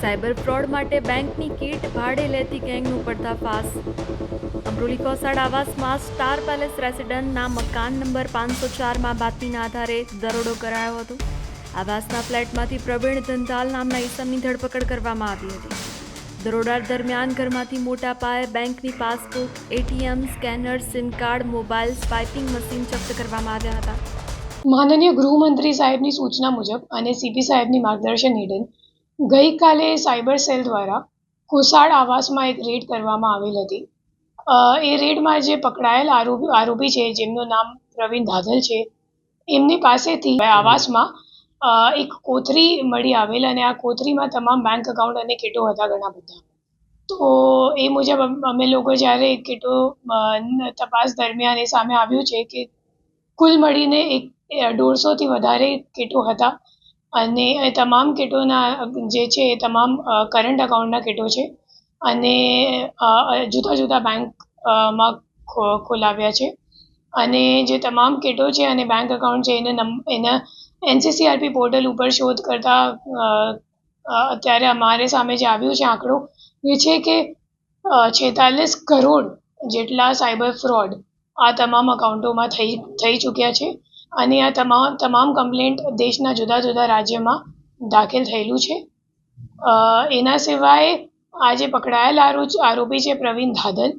Cyber fraud માટે બેંકની kit ભાડે લેતી ગેંગનું પર્દાફાશ. અમરોલી કોસાડ આવાસમાં સ્ટાર પેલેસ રેસિડન્ટના મકાન નંબર પાંચસો ચારમાં બાતમીના આધારે દરોડો કરાયો હતો. આવાસના ફ્લેટમાંથી પ્રવીણ ધંધાલ નામના ઈસમની ધરપકડ કરવામાં આવી હતી. દરોડા દરમિયાન ઘરમાંથી મોટા પાયે બેંકની passbook, ATM, scanner, SIM card, mobile, swiping machine જપ્ત કરવામાં આવ્યા હતા. માનનીય ગૃહમંત્રી સાહેબની સૂચના મુજબ અને સીપી સાહેબની માર્ગદર્શન હેઠળ ગઈકાલે સાયબર સેલ દ્વારા કોસાડ આવાસમાં એક રેડ કરવામાં આવેલ હતી. એ રેડમાં જે પકડાયેલ આરોપી આરોપી છે, જેમનું નામ પ્રવીણ ધાધલ છે, એમની પાસેથી આવાસમાં એક કોથરી મળી આવેલ અને આ કોથરીમાં તમામ બેંક એકાઉન્ટ અને કીટો હતા ઘણા બધા. તો એ મુજબ અમે લોકો જ્યારે કીટો તપાસ દરમિયાન એ સામે આવ્યું છે કે કુલ મળીને એક દોઢસોથી વધારે કીટો હતા. અને એ તમામ કીટોના, જે છે એ તમામ કરંટ અકાઉન્ટના કીટો છે. અને જુદા જુદા બેંકમાં ખો- ખોલાવ્યા છે. અને જે તમામ કીટો છે અને બેંક એકાઉન્ટ છે, એને નંબ એના એનસીસીઆરપી પોર્ટલ ઉપર શોધ કરતા અત્યારે અમારે સામે જે આવ્યું છે આંકડો, એ છે કે છેતાલીસ કરોડ જેટલા સાયબર ફ્રોડ આ તમામ અકાઉન્ટોમાં થઈ થઈ ચૂક્યા છે. અને આ તમામ તમામ કમ્પ્લેન્ટ દેશના જુદા જુદા રાજ્યમાં દાખલ થયેલું છે. એના સિવાય આ જે પકડાયેલ આરોપી છે પ્રવીણ ધાદલ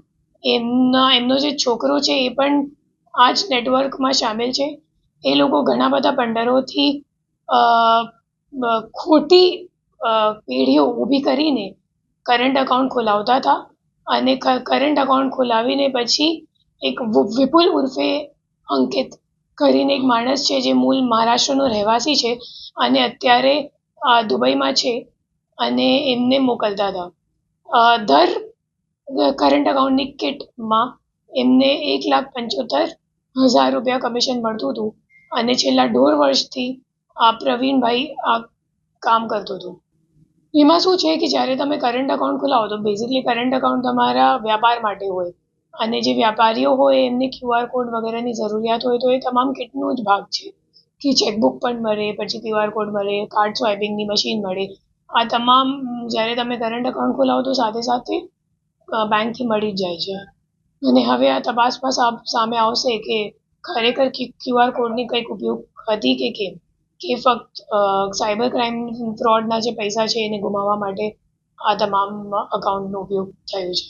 એમના, એમનો જે છોકરો છે એ પણ આ જ નેટવર્કમાં સામેલ છે. એ લોકો ઘણા બધા પંડરોથી ખોટી પેઢીઓ ઊભી કરીને કરંટ અકાઉન્ટ ખોલાવતા હતા અને કરંટ અકાઉન્ટ ખોલાવીને પછી એક વિપુલ ઉર્ફે અંકિત કરીને એક માણસ છે જે મૂળ મહારાષ્ટ્રનો રહેવાસી છે અને અત્યારે દુબઈમાં છે અને એમને મોકલતા હતા. દર કરંટ અકાઉન્ટની કિટમાં એમને એક લાખ પંચોતેર હજાર રૂપિયા કમિશન મળતું હતું અને છેલ્લા દોઢ વર્ષથી આ પ્રવીણભાઈ આ કામ કરતો હતો. એમાં શું છે કે જ્યારે તમે કરંટ અકાઉન્ટ ખોલાવો તો બેઝિકલી કરંટ અકાઉન્ટ તમારા વ્યાપાર માટે હોય. અને જે વ્યાપારીઓ હોય, એમને ક્યુઆર કોડ વગેરેની જરૂરિયાત હોય, તો એ તમામ કિટનો જ ભાગ છે. કે ચેકબુક પણ મળે, પછી ક્યુઆર કોડ મળે કાર્ડ સ્વાઇપિંગની મશીન મળે. આ તમામ, જ્યારે તમે કરંટ અકાઉન્ટ ખોલાવો, તો સાથે સાથે બેંકથી મળી જ જાય છે. અને હવે આ તપાસમાં સામે આવશે કે ખરેખર ક્યુઆર કોડની કંઈક ઉપયોગ હતી કે કેમ? કે ફક્ત સાયબર ક્રાઇમ ફ્રોડના જે પૈસા છે, એને ગુમાવવા માટે આ તમામ અકાઉન્ટનો ઉપયોગ થયો છે.